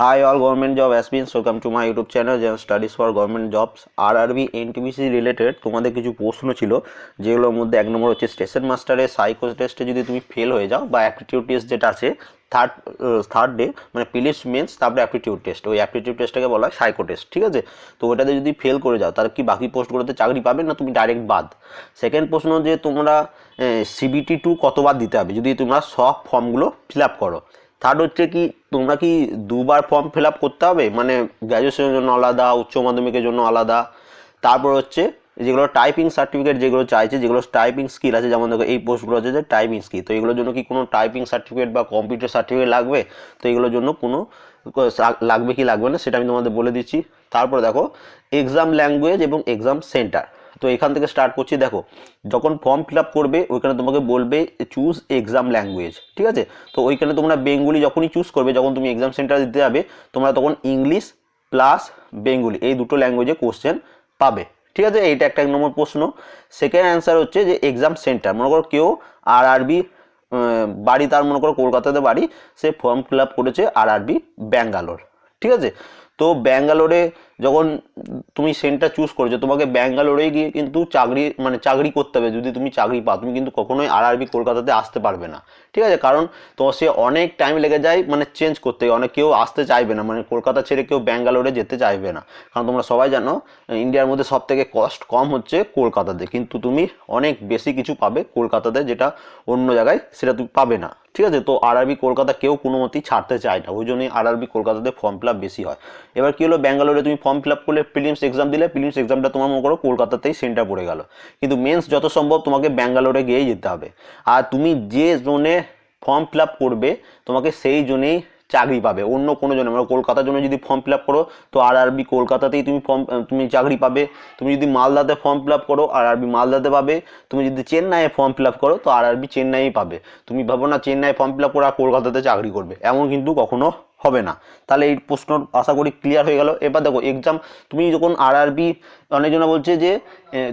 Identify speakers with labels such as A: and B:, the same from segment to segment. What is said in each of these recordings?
A: Hi all, government job aspirants welcome to my YouTube channel General Studies for Government Jobs RRB NTPC related তোমাদের কিছু প্রশ্ন ছিল, যেগুলোর মধ্যে এক নম্বর হচ্ছে স্টেশন মাস্টারের সাইকো টেস্টে যদি তুমি ফেল হয়ে যাও, বা অ্যাপটিটিউড টেস্ট যেটা আছে থার্ড থার্ড ডে মানে প্রিলিমস মেন্স তারপরে অ্যাপটিটিউড টেস্ট ওই অ্যাপটিটিউড টেস্টটাকে বলা হয় সাইকো টেস্ট ঠিক আছে? তো ওটাতে যদি ফেল করে যাও, তাহলে কি বাকি পোস্টগুলোতে চাকরি পাবে না তুমি ডাইরেক্ট বাদ? সেকেন্ড প্রশ্ন যে তোমরা সিবিটি টু কতবার দিতে হবে? যদি তোমরা সব ফর্মগুলো ফিল আপ করো থার্ড হচ্ছে কি, তোমরা কি দুবার ফর্ম ফিল আপ করতে হবে? মানে গ্র্যাজুয়েশনের জন্য আলাদা, উচ্চ মাধ্যমিকের জন্য আলাদা। তারপর হচ্ছে, যেগুলো টাইপিং সার্টিফিকেট যেগুলো চাইছে, যেগুলো টাইপিং স্কিল আছে, যেমন দেখো এই পোস্টগুলো আছে যে টাইপিং স্কিল তো এগুলোর জন্য কি কোনো টাইপিং সার্টিফিকেট বা কম্পিউটার সার্টিফিকেট লাগবে? তো এগুলোর জন্য কোনো, লাগবে কি লাগবে না, সেটা আমি তোমাদের বলে দিচ্ছি। তারপরে দেখো এক্সাম ল্যাঙ্গুয়েজ এবং এক্সাম সেন্টার তো এখান থেকে স্টার্ট করছি। দেখো, যখন ফর্ম ফিল করবে, ওইখানে তোমাকে বলবে চুজ এক্সাম ল্যাঙ্গুয়েজ ঠিক আছে? তো ওইখানে তোমরা বেঙ্গলি যখনই চুজ করবে, যখন তুমি এক্সাম সেন্টার দিতে যাবে, তোমরা তখন ইংলিশ প্লাস বেঙ্গলি এই দুটো ল্যাঙ্গুয়েজে কোশ্চেন পাবে, ঠিক আছে? এইটা একটা এক নম্বর প্রশ্ন। সেকেন্ড অ্যান্সার হচ্ছে যে এক্সাম সেন্টার মনে করো কেউ আর আরবি বাড়ি, তার মনে করো কলকাতাতে বাড়ি, সে ফর্ম ফিল করেছে আর আরবি ব্যাঙ্গালোর ঠিক আছে? তো ব্যাঙ্গালোরে যখন তুমি সেন্টার চুজ করেছ, তোমাকে ব্যাঙ্গালোরে গিয়ে কিন্তু চাকরি মানে চাকরি করতে হবে যদি তুমি চাকরি পাও। তুমি কিন্তু কখনোই আর আরবি কলকাতাতে আসতে পারবে না। ঠিক আছে? কারণ তো সে অনেক টাইম লেগে যায় মানে চেঞ্জ করতে অনেক কেউ আসতে চাইবে না। মানে কলকাতা ছেড়ে কেউ ব্যাঙ্গালোরে যেতে চাইবে না। কারণ তোমরা সবাই জানো ইন্ডিয়ার মধ্যে সব থেকে কস্ট কম হচ্ছে কলকাতাতে। কিন্তু তুমি অনেক বেশি কিছু পাবে কলকাতাতে যেটা অন্য জায়গায় সেটা তুমি পাবে না। ঠিক আছে? তো আর আরবি কলকাতা কেউ কোনো মতেই ছাড়তে চায় না। ওই জন্যই আর আরবি কলকাতাতে ফর্ম ফিল আপ বেশি হয়। এবার কী হলো? ব্যাঙ্গালোরে তুমি ফর্ম ফিল আপ করলে প্রিলিমস এক্সাম দিলে প্রিলিমস এক্সামটা তোমার মনে করো কলকাতাতেই সেন্টার পড়ে গেল। কিন্তু মেন্স যত সম্ভব তোমাকে ব্যাঙ্গালোরে গিয়েই যেতে হবে। আর তুমি যে জোনে ফর্ম ফিল আপ করবে, তোমাকে সেই জন্যেই চাকরি পাবে। অন্য কোনো জন্য মানে কলকাতার জন্য যদি ফর্ম ফিল আপ করো, তো আর আরবি কলকাতাতেই তুমি ফর্ম তুমি চাকরি পাবে। তুমি যদি মালদাতে ফর্ম ফিল আপ করো আর আরবি মালদাতে পাবে। তুমি যদি চেন্নাইয়ে ফর্ম ফিল আপ করো, তো আর আরবি চেন্নাইয়ে পাবে। তুমি ভাবো না চেন্নাই ফর্ম ফিল আপ করো আর কলকাতাতে চাকরি করবে। এমন কিন্তু কখনো হবে না। তাহলে এই প্রশ্ন আশা করি ক্লিয়ার হয়ে গেল। এবার দেখো এক্সাম তুমি যখন আর আরবি অনেকজনা বলছে যে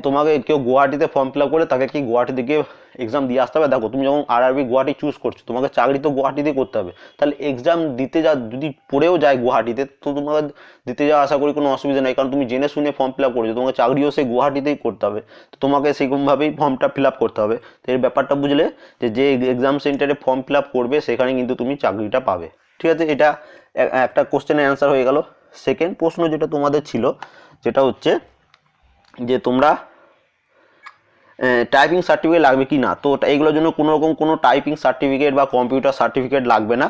A: তোমাকে কেউ গুয়াহাটিতে ফর্ম ফিল আপ করে তাকে কি গুয়াহাটিতে গিয়ে এক্সাম দিয়ে আসতে হবে? দেখো, তুমি যখন আর আরবি গুয়াহাটি চুজ করছ, তোমাকে চাকরি তো গুয়াহাটিতে করতে হবে। তাহলে এক্সাম দিতে যা, যদি পড়েও যায় গুয়াহাটিতে, তো তোমাকে দিতে যাওয়া আশা করি কোনো অসুবিধা নেই। কারণ তুমি জেনে শুনে ফর্ম ফিল আপ করেছ, তোমাকে চাকরিও সেই গুয়াহাটিতেই করতে হবে। তো তোমাকে সেরকমভাবেই ফর্মটা ফিল আপ করতে হবে। তো এর ব্যাপারটা বুঝলে যে যে এক্সাম সেন্টারে ফর্ম ফিল আপ করবে, সেখানে কিন্তু তুমি চাকরিটা পাবে। ঠিক আছে, এটা একটা কোশ্চেনের অ্যান্সার হয়ে গেল। সেকেন্ড প্রশ্ন যেটা তোমাদের ছিল, যেটা হচ্ছে যে তোমরা টাইপিং সার্টিফিকেট লাগবে কি না? তো এইগুলোর জন্য কোনো রকম কোনো টাইপিং সার্টিফিকেট বা কম্পিউটার সার্টিফিকেট লাগবে না।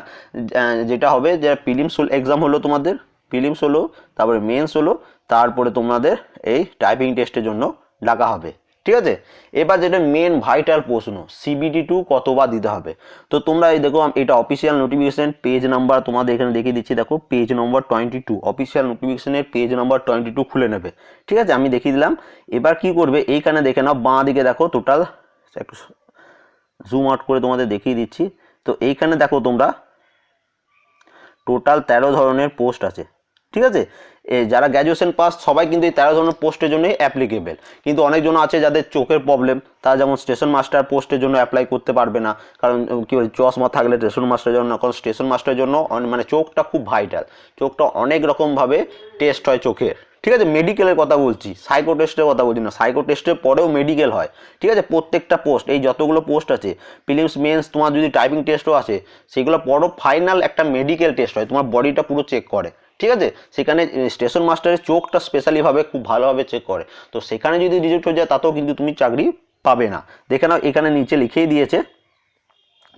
A: যেটা হবে যে প্রিলিমস এক্সাম হলো তোমাদের প্রিলিমস হলো, তারপরে মেন্স হলো, তারপরে তোমাদের এই টাইপিং টেস্টের জন্য ডাকা হবে। ঠিক আছে? এবার যেটা মেন ভাইটাল প্রশ্ন সিবিডি টু কতবার দিতে হবে? তো তোমরা এই দেখো, এটা অফিসিয়াল নোটিফিকেশন পেজ নাম্বার তোমাদের এখানে দেখিয়ে দিচ্ছি, দেখো page number twenty two official নোটিফিকেশনের পেজ নাম্বার টোয়েন্টি টু খুলে নেবে। ঠিক আছে? আমি দেখিয়ে দিলাম। এবার কি করবে? এইখানে দেখে নাও, বাঁ দিকে দেখো টোটাল একটু জুম আউট করে তোমাদের দেখিয়ে দিচ্ছি। তো এইখানে দেখো তোমরা টোটাল তেরো ধরনের পোস্ট আছে। ঠিক আছে? যারা গ্র্যাজুয়েশন পাস সবাই কিন্তু এই তেরো ধরনের পোস্টের জন্যই অ্যাপ্লিকেবেল কিন্তু অনেকজন আছে যাদের চোখের প্রবলেম তারা যেমন স্টেশন মাস্টার পোস্টের জন্য অ্যাপ্লাই করতে পারবে না। কারণ কী বলে, চশমা থাকলে স্টেশন মাস্টারের জন্য, কারণ স্টেশন মাস্টারের জন্য মানে চোখটা খুব ভাইটাল চোখটা অনেক রকমভাবে টেস্ট হয় চোখের। ঠিক আছে মেডিকেলের কথা বলছি সাইকো টেস্টের কথা বলছি না। সাইকো টেস্টের পরেও মেডিকেল হয়। ঠিক আছে, প্রত্যেকটা পোস্ট এই যতগুলো পোস্ট আছে প্রিলিমস মেন্স তোমার যদি টাইপিং টেস্টও আছে সেগুলো পরও ফাইনাল একটা মেডিকেল টেস্ট হয়। তোমার বডিটা পুরো চেক করে। ঠিক আছে? সেখানে স্টেশন মাস্টারের চোখটা স্পেশালিভাবে খুব ভালোভাবে চেক করে। তো সেখানে যদি রিজেক্ট হয়ে যায়, তাতেও কিন্তু তুমি চাকরি পাবে না। দেখে নাও, এখানে নিচে লিখেই দিয়েছে।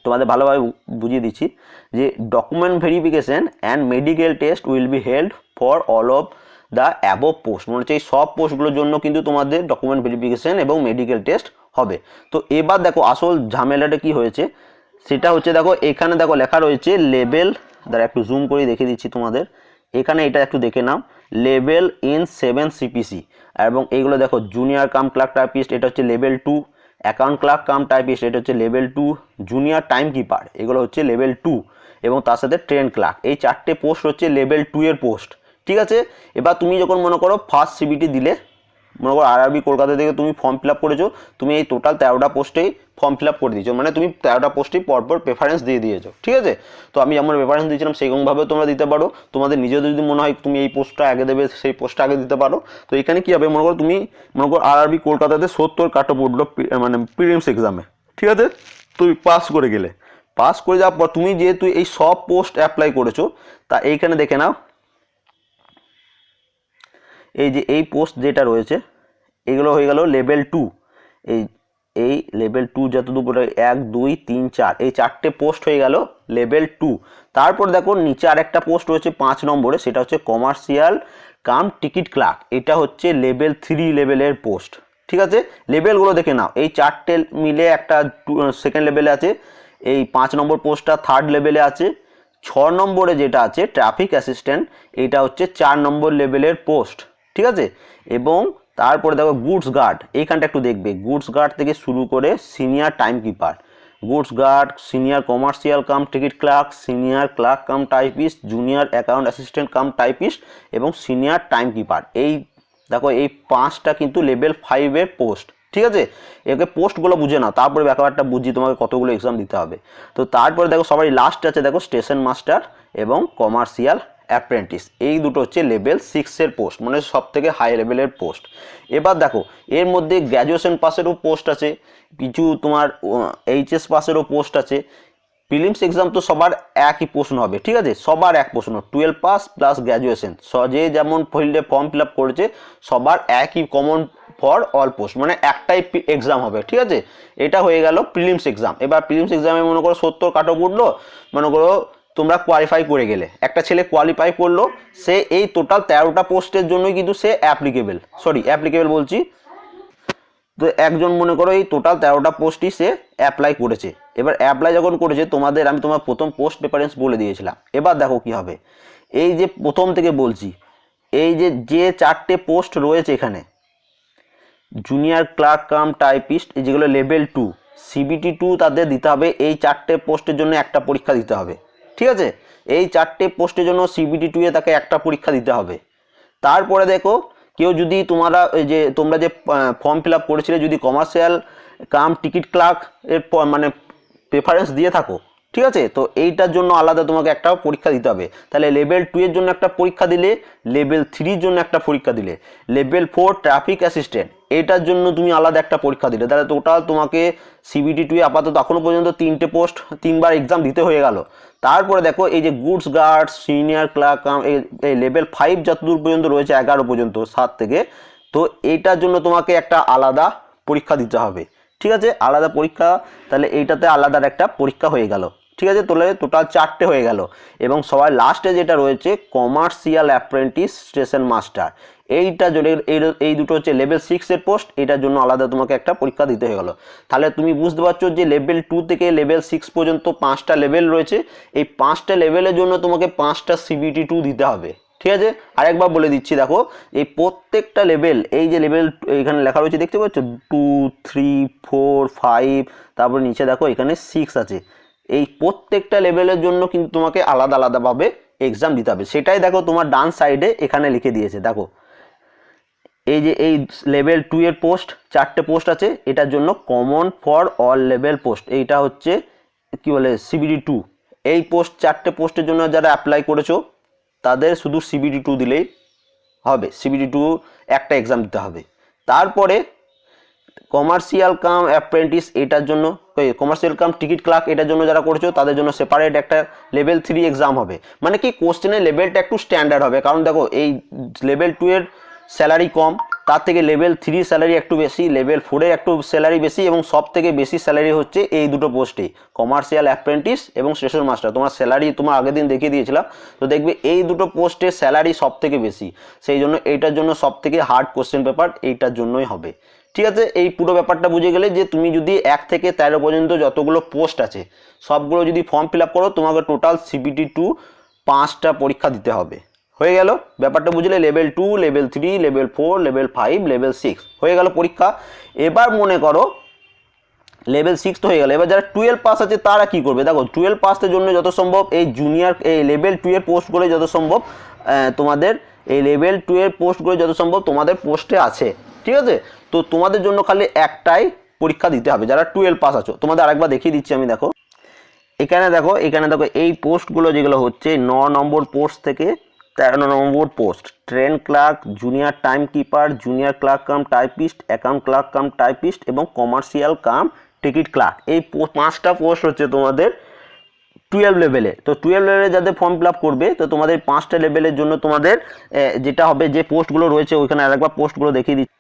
A: তোমাদের ভালোভাবে বুঝিয়ে দিচ্ছি যে document verification and medical test will be held for all of the above post মনে হচ্ছে এই সব পোস্টগুলোর জন্য কিন্তু তোমাদের ডকুমেন্ট ভেরিফিকেশন এবং মেডিকেল টেস্ট হবে। তো এবার দেখো, আসল ঝামেলাটা কি হয়েছে? সেটা হচ্ছে, দেখো, এখানে দেখো লেখা রয়েছে লেভেল দ্বারা একটু জুম করে দেখে দিচ্ছি তোমাদের। এখানে এটা একটু দেখে নাও। লেভেল ইন সেভেন সিপিসি এবং এইগুলো দেখো জুনিয়র কাম ক্লার্ক টাইপিস্ট এটা হচ্ছে level two account clerk cum typist এটা হচ্ছে level two junior time keeper এগুলো হচ্ছে লেভেল টু এবং তার সাথে ট্রেন ক্লার্ক এই চারটে পোস্ট হচ্ছে লেভেল টু এর পোস্ট ঠিক আছে? এবার তুমি যখন মনে করো ফার্স্ট সিবিটি দিলে মনে করো আর আরআরবি কলকাতা থেকে তুমি ফর্ম ফিল আপ করেছ, তুমি এই টোটাল তেরোটা পোস্টেই ফর্ম ফিল আপ করে দিয়েছ। মানে তুমি তেরোটা পোস্টেই পরপর প্রেফারেন্স দিয়ে দিয়েছ, ঠিক আছে? তো আমি যেমন প্রেফারেন্স দিয়েছিলাম সেইরকমভাবেও তোমরা দিতে পারো। তোমাদের নিজেদের যদি মনে হয় তুমি এই পোস্টটা আগে দেবে, সেই পোস্টটা আগে দিতে পারো। তো এখানে কী হবে, মনে করো তুমি, মনে করো আরআরবি কলকাতাতে সত্তর কাটো পড়ল মানে প্রিলিমস এক্সামে ঠিক আছে? তুমি পাস করে গেলে। পাস করে যাওয়ার পর তুমি যেহেতু এই সব পোস্ট অ্যাপ্লাই করেছ, তা এইখানে দেখে নাও এই যে এই পোস্ট যেটা রয়েছে, এগুলো হয়ে গেল লেভেল টু এই এই লেভেল টু যত যতদূর এক, দুই, তিন, চার, এই চারটে পোস্ট হয়ে গেল লেভেল টু তারপর দেখো নিচে আরেকটা পোস্ট রয়েছে পাঁচ নম্বরে, সেটা হচ্ছে কমার্শিয়াল কাম টিকিট ক্লার্ক এটা হচ্ছে লেভেল থ্রি লেভেলের পোস্ট ঠিক আছে? লেভেলগুলো দেখে নাও। এই চারটে মিলে একটা সেকেন্ড লেভেলে আছে, এই পাঁচ নম্বর পোস্টটা থার্ড লেভেলে আছে। ছ নম্বরে যেটা আছে ট্রাফিক অ্যাসিস্ট্যান্ট এটা হচ্ছে চার নম্বর লেভেলের পোস্ট ঠিক আছে? এবং তারপরে দেখো গুডস গার্ড, এইখানটা একটু দেখবে। গুডস গার্ড থেকে শুরু করে senior time keeper goods guard, senior commercial cum ticket clerk, senior clerk cum typist, junior account assistant cum typist এবং সিনিয়র টাইম কিপার এই দেখো, এই পাঁচটা কিন্তু লেভেল ফাইভের পোস্ট, ঠিক আছে? একে পোস্টগুলো বুঝে না তারপরে ব্যাপারটা বুঝি তোমাকে কতগুলো এক্সাম দিতে হবে। তো তারপরে দেখো সবাই লাস্ট আছে, দেখো, স্টেশন মাস্টার এবং কমার্শিয়াল অ্যাপ্রেন্টিস এই দুটো হচ্ছে লেভেল সিক্সের পোস্ট মানে সব থেকে হাই লেভেলের পোস্ট এবার দেখো, এর মধ্যে গ্র্যাজুয়েশন পাসেরও পোস্ট আছে, কিছু তোমার এইচএস পাসেরও পোস্ট আছে। প্রিলিমস এক্সাম তো সবার একই প্রশ্ন হবে, ঠিক আছে? সবার এক প্রশ্ন টুয়েলভ পাস প্লাস গ্র্যাজুয়েশন যে যেমন ফিল্ডে ফর্ম ফিল আপ করেছে, সবার একই কমন ফর অল পোস্ট মানে একটাই এক্সাম হবে, ঠিক আছে? এটা হয়ে গেল প্রিলিমস এক্সাম এবার প্রিলিমস এক্সামে মনে করো সত্তর কাটো উঠল, মনে করো তোমরা কোয়ালিফাই করে গেলে। একটা ছেলে কোয়ালিফাই করল, সে এই টোটাল তেরোটা পোস্টের জন্যই কিন্তু সে অ্যাপ্লিকেবল সরি অ্যাপ্লিকেবল বলছি। তো একজন মনে করো এই টোটাল তেরোটা পোস্টই সে অ্যাপ্লাই করেছে। এবার অ্যাপ্লাই যখন করেছে, তোমাদের আমি তোমার প্রথম পোস্ট প্রেফারেন্স বলে দিয়েছিলাম। এবার দেখো কি হবে। এই যে প্রথম থেকে বলছি, এই যে যে চারটে পোস্ট রয়েছে এখানে জুনিয়র ক্লার্ক কাম টাইপিস্ট যেগুলো লেভেল টু সিবিটি টু তাদের দিতে হবে। এই চারটে পোস্টের জন্য একটা পরীক্ষা দিতে হবে। ঠিক আছে? এই চারটে পোস্টের জন্য সিবিটি টু এ তাকে একটা পরীক্ষা দিতে হবে। তারপরে দেখো, কেউ যদি তোমরা যে তোমরা যে ফর্ম ফিল আপ করেছিলে, যদি কমার্শিয়াল কাম টিকিট ক্লার্ক এর মানে প্রেফারেন্স দিয়ে থাকো, ঠিক আছে? তো এইটার জন্য আলাদা তোমাকে একটা পরীক্ষা দিতে হবে। তাহলে লেভেল টু এর জন্য একটা পরীক্ষা দিলে লেভেল থ্রির জন্য একটা পরীক্ষা দিলে লেভেল ফোর ট্রাফিক অ্যাসিস্ট্যান্ট এটার জন্য তুমি আলাদা একটা পরীক্ষা দিলে। তাহলে টোটাল তোমাকে সিবিটি টু আপাতত এখনও পর্যন্ত তিনটে পোস্ট তিনবার এক্সাম দিতে হয়ে গেল। তারপরে দেখো, এই যে গুডস গার্ড সিনিয়র ক্লার্ক এই লেভেল ফাইভ যতদূর পর্যন্ত রয়েছে, এগারো পর্যন্ত, সাত থেকে, তো এইটার জন্য তোমাকে একটা আলাদা পরীক্ষা দিতে হবে। ঠিক আছে? আলাদা পরীক্ষা, তাহলে এইটাতে আলাদার একটা পরীক্ষা হয়ে গেল। ঠিক আছে? তাহলে টোটাল চারটে হয়ে গেল। এবং সবাই লাস্টে যেটা রয়েছে কমার্শিয়াল অ্যাপ্রেন্টিস স্টেশন মাস্টার এইটা এই দুটো হচ্ছে লেভেল সিক্সের পোস্ট এটার জন্য আলাদা তোমাকে একটা পরীক্ষা দিতে হয়ে গেলো। তাহলে তুমি বুঝতে পারছ যে লেভেল টু থেকে লেভেল সিক্স পর্যন্ত পাঁচটা লেভেল রয়েছে। এই পাঁচটা লেভেলের জন্য তোমাকে পাঁচটা সিবিটি টু দিতে হবে। ঠিক আছে? আরেকবার বলে দিচ্ছি, দেখো, এই প্রত্যেকটা লেভেল এই যে লেভেল এখানে লেখা রয়েছে, দেখতে পাচ্ছ? টু থ্রি ফোর ফাইভ তারপর নিচে দেখো, এখানে সিক্স আছে। এই প্রত্যেকটা লেভেলের জন্য কিন্তু তোমাকে আলাদা, আলাদাভাবে এক্সাম দিতে হবে। সেটাই দেখো তোমার ডান সাইডে এখানে লিখে দিয়েছে, দেখো। এই যে এই লেভেল টু এর পোস্ট চারটে পোস্ট আছে, এটার জন্য common for all level post এইটা হচ্ছে কি বলে সিবিডি টু এই পোস্ট চারটে পোস্টের জন্য যারা অ্যাপ্লাই করেছ, তাদের শুধু সিবিডি টু দিলেই হবে। সিবিডি টু একটা এক্সাম দিতে হবে। তারপরে কমার্শিয়াল কাম অ্যাপ্রেন্টিস এটার জন্য কমার্শিয়াল কাম টিকিট ক্লার্ক এটার জন্য যারা করছ, তাদের জন্য সেপারেট একটা লেভেল থ্রি এক্সাম হবে। মানে কি কোশ্চেনের লেভেলটা একটু স্ট্যান্ডার্ড হবে। কারণ দেখো, এই লেভেল টু এর স্যালারি কম, তার থেকে লেভেল থ্রি স্যালারি একটু বেশি লেভেল ফোরের একটু স্যালারি বেশি এবং সব থেকে বেশি স্যালারি হচ্ছে এই দুটো পোস্টে কমার্শিয়াল অ্যাপ্রেন্টিস এবং স্টেশন মাস্টার তোমার স্যালারি তোমার আগের দিন দেখিয়ে দিয়েছিলাম, তো দেখবে এই দুটো পোস্টের স্যালারি সব থেকে বেশি। সেই জন্য এইটার জন্য সব থেকে হার্ড কোশ্চেন পেপার এইটার জন্যই হবে। ঠিক আছে? এই পুরো ব্যাপারটা বুঝে গেলে যে তুমি যদি এক থেকে তেরো পর্যন্ত যতগুলো পোস্ট আছে, সবগুলো যদি ফর্ম ফিল আপ করো, তোমাকে টোটাল সিবিটি টু পাঁচটা পরীক্ষা দিতে হবে। হয়ে গেল। ব্যাপারটা বুঝলে level two level three level four level five level six হয়ে গেল পরীক্ষা। এবার মনে করো লেভেল সিক্স তো হয়ে গেল। এবার যারা টুয়েলভ পাস আছে, তারা কি করবে? দেখো টুয়েলভ পাসের জন্য যত সম্ভব এই জুনিয়র এই লেভেল টু এর পোস্টগুলো যত সম্ভব তোমাদের এই লেভেল টু এর পোস্টগুলো যত সম্ভব তোমাদের পোস্টে আছে। ঠিক আছে? তো তোমাদের জন্য খালি একটাই পরীক্ষা দিতে হবে। যারা টুয়েলভ পাস আছো, তোমাদের আরেকবার দেখিয়ে দিচ্ছি আমি, দেখো। এখানে দেখো এখানে দেখো, এই পোস্টগুলো যেগুলো হচ্ছে, ন নম্বর পোস্ট থেকে তেরো number post. Train clerk, junior time keeper junior clerk cum typist, account clerk cum typist এবং কমার্শিয়াল কাম টিকিট ক্লার্ক। এই পাঁচটা পোস্ট হচ্ছে তোমাদের টুয়েলভ লেভেলে তো টুয়েলভ লেভেলে যাদের ফর্ম ফিল আপ করবে, তো তোমাদের পাঁচটা লেভেলের জন্য তোমাদের যেটা হবে যে পোস্টগুলো রয়েছে, ওইখানে আরেকবার পোস্টগুলো দেখিয়ে দিচ্ছি।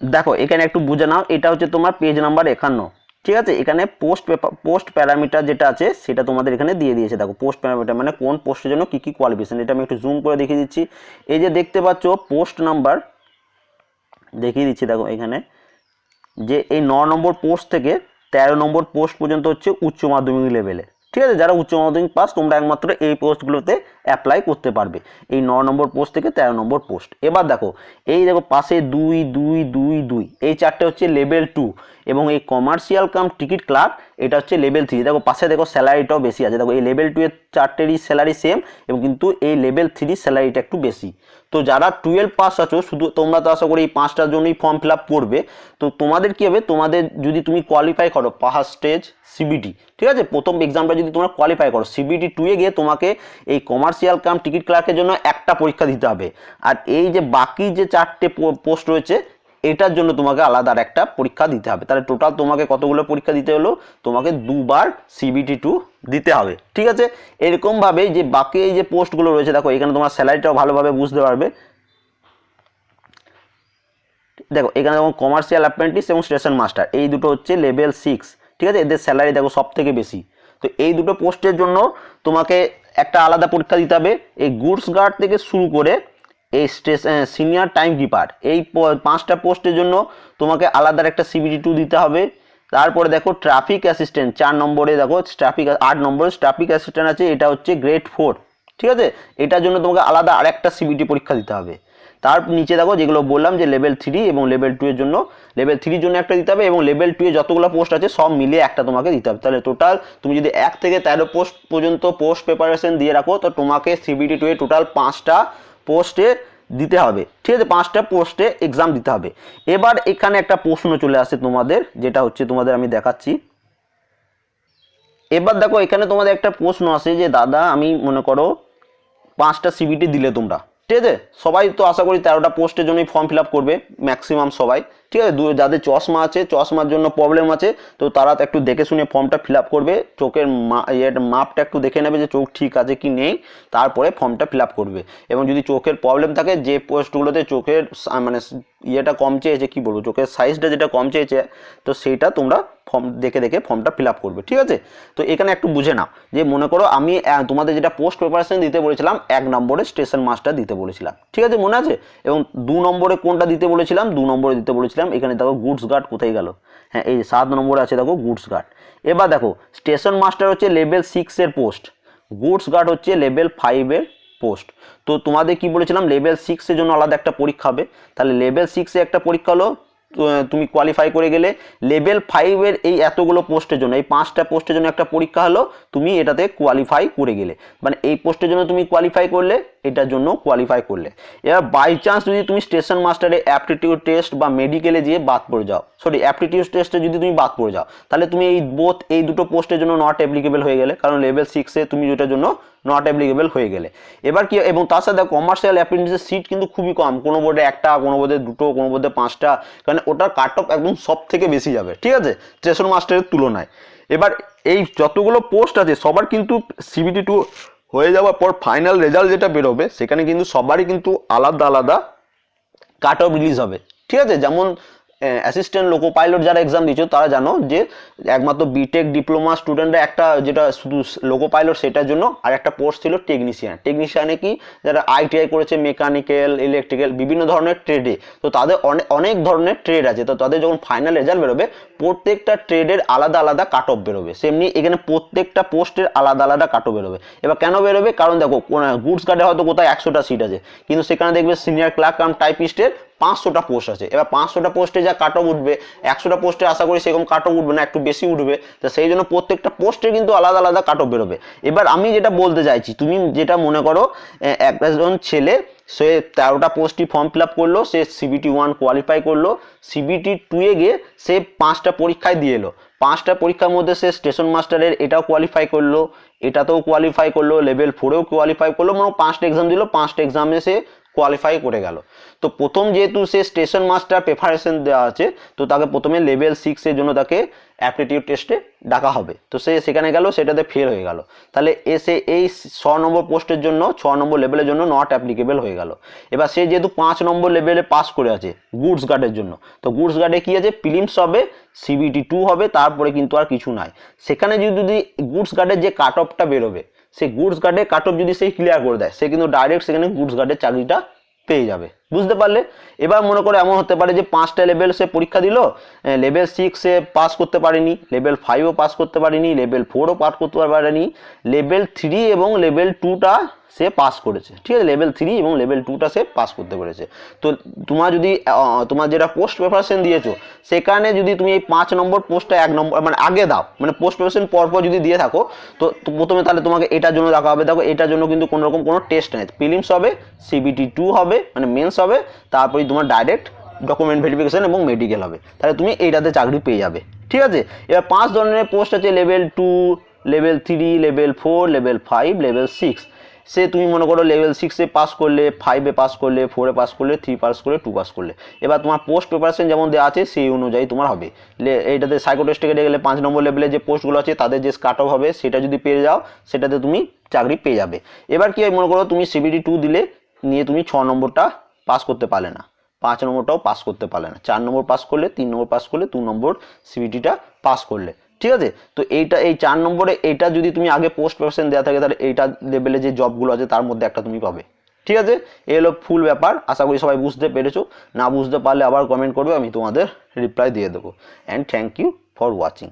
A: দেখো, এখানে একটু বুঝে নাও, এটা হচ্ছে তোমার পেজ নাম্বার একান্ন। ঠিক আছে? এখানে পোস্ট পেপার পোস্ট প্যারামিটার যেটা আছে, সেটা তোমাদের এখানে দিয়ে দিয়েছে। দেখো পোস্ট প্যারামিটার মানে কোন পোস্টের জন্য কী কী কোয়ালিফিকেশন এটা আমি একটু জুম করে দেখিয়ে দিচ্ছি। এই যে দেখতে পাচ্ছ পোস্ট নাম্বার দেখিয়ে দিচ্ছি দেখো এখানে। যে এই ন নম্বর পোস্ট থেকে তেরো নম্বর পোস্ট পর্যন্ত হচ্ছে উচ্চ মাধ্যমিক লেভেলে ঠিক আছে? যারা উচ্চ মাধ্যমিক পাস, তোমরা একমাত্র এই পোস্টগুলোতে অ্যাপ্লাই করতে পারবে। এই ন নম্বর পোস্ট থেকে তেরো নম্বর পোস্ট। এবার দেখো, এই দেখো পাশে দুই দুই দুই দুই। এই চারটে হচ্ছে লেভেল টু এবং এই কমার্শিয়াল কাম টিকিট ক্লার্ক এটা হচ্ছে লেভেল থ্রি দেখো, পাশে দেখো স্যালারিটাও বেশি আছে। দেখো, এই লেভেল টু এর চারটেরই স্যালারি সেম এবং কিন্তু এই লেভেল থ্রি স্যালারিটা একটু বেশি। তো যারা টুয়েলভ পাস আছো, শুধু তোমরা তো আশা করি এই পাঁচটার জন্যই ফর্ম ফিল আপ করবে, তো তোমাদের কী হবে? তোমাদের যদি তুমি কোয়ালিফাই করো পাহাড় স্টেজ সিবিটি ঠিক আছে? প্রথম এক্সামটা যদি তোমরা কোয়ালিফাই করো সিবিটি টুয়ে গিয়ে তোমাকে এই কমার্শিয়াল কাম টিকিট ক্লার্কের জন্য একটা পরীক্ষা দিতে হবে। আর এই যে বাকি যে চারটে পোস্ট রয়েছে এটার জন্য তোমাকে আলাদা আর একটা পরীক্ষা দিতে হবে। তাহলে টোটাল তোমাকে কতগুলো পরীক্ষা দিতে হলো? তোমাকে দুবার সিবিটি টু দিতে হবে। ঠিক আছে? এরকমভাবে যে বাকি এই যে পোস্টগুলো রয়েছে, দেখো, এখানে তোমার স্যালারিটাও ভালোভাবে বুঝতে পারবে। দেখো, এখানে যেমন কমার্শিয়াল অ্যাপ্রেন্টিস এবং স্টেশন মাস্টার এই দুটো হচ্ছে লেভেল সিক্স ঠিক আছে? এদের স্যালারি দেখো সব থেকে বেশি। তো এই দুটো পোস্টের জন্য তোমাকে একটা আলাদা পরীক্ষা দিতে হবে। এই গুডস গার্ড থেকে শুরু করে এই সিনিয়র টাইম কিপার এই পাঁচটা পোস্টের জন্য তোমাকে আলাদা একটা সিবিটি টু দিতে হবে। তারপরে দেখো ট্রাফিক অ্যাসিস্ট্যান্ট চার নম্বরে দেখো ট্রাফিক আট নম্বরে ট্রাফিক অ্যাসিস্ট্যান্ট আছে, এটা হচ্ছে গ্রেড ফোর ঠিক আছে? এটার জন্য তোমাকে আলাদা আরেকটা সিবিটি পরীক্ষা দিতে হবে। তার নিচে দেখো, যেগুলো বললাম যে লেভেল থ্রি এবং লেভেল টু এর জন্য লেভেল থ্রির জন্য একটা দিতে হবে এবং লেভেল টু এ যতগুলো পোস্ট আছে, সব মিলিয়ে একটা তোমাকে দিতে হবে। তাহলে টোটাল তুমি যদি এক থেকে তেরো পোস্ট পর্যন্ত পোস্ট প্রিপারেশন দিয়ে রাখো, তো তোমাকে সিবিটি টু এ টোটাল পাঁচটা পোস্টে দিতে হবে। ঠিক আছে, পাঁচটা পোস্টে এক্সাম দিতে হবে। এবার এখানে একটা প্রশ্ন চলে আসে তোমাদের, যেটা হচ্ছে তোমাদের আমি দেখাচ্ছি। এবার দেখো, এখানে তোমাদের একটা প্রশ্ন আসে যে, দাদা, আমি মনে করো পাঁচটা সিবিটি দিলে তোমরা। ঠিক আছে? সবাই তো আশা করি তেরোটা পোস্টের জন্যই ফর্ম ফিল করবে ম্যাক্সিমাম সবাই। ঠিক আছে? যাদের চশমা আছে, চশমার জন্য প্রবলেম আছে, তো তারা একটু দেখে শুনে ফর্মটা ফিল আপ করবে। চোখের মাপটা একটু দেখে নেবে যে চোখ ঠিক আছে কি নেই, তারপরে ফর্মটা ফিল আপ করবে। এবং যদি চোখের প্রবলেম থাকে, যে পোস্টগুলোতে চোখের মানে ইয়েটা কম চেয়েছে, কি বলব, চোখের সাইজটা যেটা কম চেয়েছে, তো সেইটা তোমরা ফর্ম দেখে দেখে ফর্মটা ফিল আপ করবে, ঠিক আছে? তো এখানে একটু বুঝে নাও যে মনে করো আমি তোমাদের যেটা পোস্ট প্রিপারেশন দিতে বলেছিলাম, এক নম্বরে স্টেশন মাস্টার দিতে বলেছিলাম, ঠিক আছে মনে আছে? এবং দু নম্বরে কোনটা দিতে বলেছিলাম, দু নম্বরে দিতে বলেছিলাম এখানে দেখো গুডস গার্ড কোথায় গেল? হ্যাঁ এই সাত নম্বরে আছে দেখো গুডস গার্ড এবার দেখো, স্টেশন মাস্টার হচ্ছে লেভেল সিক্সের পোস্ট। গুডস গার্ড হচ্ছে লেভেল ফাইভের পোস্ট। তো তোমাদের কি বলেছিলাম, লেভেল সিক্সের জন্য আলাদা একটা পরীক্ষা হবে। তাহলে লেভেল সিক্সে একটা পরীক্ষা হলো তুমি কোয়ালিফাই করে গেলে লেভেল ফাইভের এই এতগুলো পোস্টের জন্য, এই পাঁচটা পোস্টের জন্য একটা পরীক্ষা হলো, তুমি এটাতে কোয়ালিফাই করে গেলে। মানে এই পোস্টের জন্য তুমি কোয়ালিফাই করলে, এটার জন্য কোয়ালিফাই করলে। এবার বাই চান্স যদি তুমি স্টেশন মাস্টারে অ্যাপটিটিউড টেস্ট বা মেডিকেলে যেয়ে বাদ পড়ে যাও সরি অ্যাপটিটিউড টেস্টে যদি তুমি বাদ পড়ে যাও, তাহলে তুমি এই বোথ এই দুটো পোস্টের জন্য নট অ্যাপ্লিকেবল হয়ে গেলে। কারণ লেভেল সিক্সে তুমি যেটার জন্য নট অ্যাপ্লিকেবল হয়ে গেলে। এবার কি, এবং তার সাথে কমার্শিয়াল অ্যাপ্রেন্টিসের সিট কিন্তু খুবই কম। কোনো বোর্ডে একটা, কোনো বোর্ডে দুটো, কোনো বোর্ডে পাঁচটা, কারণ ওটার কাট অফ একদম সব থেকে বেশি যাবে, ঠিক আছে? স্টেশন মাস্টারের তুলনায়। এবার এই যতগুলো পোস্ট আছে, সবার কিন্তু সিবিটি টু হয়ে যাওয়ার পর ফাইনাল রেজাল্ট যেটা বেরোবে, সেখানে কিন্তু সবারই কিন্তু আলাদা আলাদা কাট অফ রিলিজ হবে, ঠিক আছে? যেমন অ্যাসিস্ট্যান্ট লোকো পাইলট যারা এক্সাম দিচ্ছ তারা জানো যে একমাত্র বিটেক ডিপ্লোমা স্টুডেন্টরা একটা যেটা শুধু লোকো পাইলট সেটার জন্য আর একটা পোস্ট ছিল টেকনিশিয়ান টেকনিশিয়ানে কি? যারা আইটিআই করেছে মেকানিক্যাল ইলেকট্রিক্যাল বিভিন্ন ধরনের ট্রেডে তো তাদের অনেক অনেক ধরনের ট্রেড আছে। তো তাদের যখন ফাইনাল রেজাল্ট বেরোবে, প্রত্যেকটা ট্রেডের আলাদা আলাদা কাট অফ বেরোবে। সেমনি এখানে প্রত্যেকটা পোস্টের আলাদা আলাদা কাট অফ বেরোবে। এবার কেন বেরোবে? কারণ দেখো গুডস গার্ডে হয়তো কোথায় একশোটা সিট আছে। কিন্তু সেখানে দেখবে সিনিয়র ক্লার্ক কাম টাইপিস্টের পাঁচশোটা পোস্ট আছে। এবার পাঁচশোটা পোস্টে যা কাট অফ উঠবে, একশোটা পোস্টে আশা করি সেরকম কাট অফ উঠবে না, একটু বেশি উঠবে, তো সেই জন্য প্রত্যেকটা পোস্টে কিন্তু আলাদা আলাদা কাট অফ বেরোবে। এবার আমি যেটা বলতে চাইছি, তুমি যেটা মনে করো একজন ছেলে, সে তেরোটা পোস্টই ফর্ম ফিল আপ করল, সে সিবিটি ওয়ান কোয়ালিফাই করল সিবিটি টুয়ে গিয়ে সে পাঁচটা পরীক্ষায় দিয়ে এলো। পাঁচটা পরীক্ষার মধ্যে সে স্টেশন মাস্টারের এটাও কোয়ালিফাই করল, এটাতেও কোয়ালিফাই করল লেভেল ফোরেও কোয়ালিফাই করল মানে পাঁচটা এক্সাম দিল, পাঁচটা এক্সামে সে কোয়ালিফাই করে গেল। তো প্রথম যেহেতু সে স্টেশন মাস্টার প্রেফারেশন দেওয়া আছে, তো তাকে প্রথমে লেভেল সিক্সের জন্য তাকে অ্যাপটিটিউড টেস্টে ডাকা হবে। তো সে সেখানে গেল, সেটাতে ফেল হয়ে গেল। তাহলে এসে এই ছ নম্বর পোস্টের জন্য, ছ নম্বর লেভেলের জন্য নট অ্যাপ্লিকেবল হয়ে গেল। এবার সে যেহেতু পাঁচ নম্বর লেভেলে পাস করে আছে গুডস গার্ডের জন্য, তো গুডস গার্ডে কী আছে? ফিলিমস হবে সিবিটি টু হবে, তারপরে কিন্তু আর কিছু নাই। সেখানে যদি যদি গুডস গার্ডের যে কাট অফটা বেরোবে সেই গুডস গার্ডে কাট অফ যদি সেই ক্লিয়ার করে দেয়, সে কিন্তু ডাইরেক্ট সেখানে গুডস গার্ডের চাকরিটা পেয়ে যাবে। বুঝতে পারলে? এবার মনে করে এমন হতে পারে যে পাঁচটা লেভেল সে পরীক্ষা দিল লেভেল সিক্সে পাস করতে পারেনি লেভেল ফাইভও পাস করতে পারেনি লেভেল ফোরও পাস করতে পারেনি লেভেল থ্রি এবং লেভেল টুটা সে পাস করেছে। ঠিক আছে লেভেল থ্রি এবং লেভেল টুটা সে পাস করতে পেরেছে। তো তোমার যদি তোমার যেটা পোস্ট প্রিপারেশন দিয়েছ, সেখানে যদি তুমি এই পাঁচ নম্বর পোস্টটা এক নম্বর মানে আগে দাও মানে পোস্ট প্রিপারেশন পরপর যদি দিয়ে থাকো, তো তো প্রথমে তাহলে তোমাকে এটার জন্য রাখা হবে। দেখো, এটার জন্য কিন্তু কোনো রকম কোনো টেস্ট নেই। প্রিলিমস হবে সিবিটি টু হবে মানে মেন্স হবে, তারপরে তোমার ডাইরেক্ট ডকুমেন্ট ভেরিফিকেশন এবং মেডিকেল হবে। তাহলে তুমি এইটাতে চাকরি পেয়ে যাবে। ঠিক আছে? এবার পাঁচ ধরনের পোস্ট আছে level two level three level four level five level six সে তুমি মনে করো লেভেল সিক্সে পাস করলে ফাইভে পাস করলে ফোরে পাস করলে থ্রি পাস করলে টু পাস করলে। এবার তোমার পোস্ট প্রিপারেশন যেমন দেওয়া আছে, সেই অনুযায়ী তোমার হবে। এইটাতে সাইকোটেস্টে গেলে পাঁচ নম্বর লেভেলে যে পোস্টগুলো আছে, তাদের যে কাট অফ হবে, সেটা যদি পেয়ে যাও, সেটাতে তুমি চাকরি পেয়ে যাবে। এবার কি হয়, মনে করো তুমি সিবিডি টু দিলে, নিয়ে তুমি ছ নম্বরটা পাস করতে পারলে না। পাঁচ নম্বরটাও পাস করতে পারলে না। চার নম্বর পাস করলে, তিন নম্বর পাস করলে, দু নম্বর সিবিটিটা পাস করলে। ঠিক আছে? তো এইটা, এই চার নম্বরে এটা যদি তুমি আগে পোস্ট প্রফেশন দেওয়া থাকে, তাহলে এইটা লেভেলে যে জবগুলো আছে, তার মধ্যে একটা তুমি পাবে। ঠিক আছে? এ হলো ফুল ব্যাপার। আশা করি সবাই বুঝতে পেরেছ। না বুঝতে পারলে আবার কমেন্ট করবে, আমি তোমাদের রিপ্লাই দিয়ে দেবো। And thank you for watching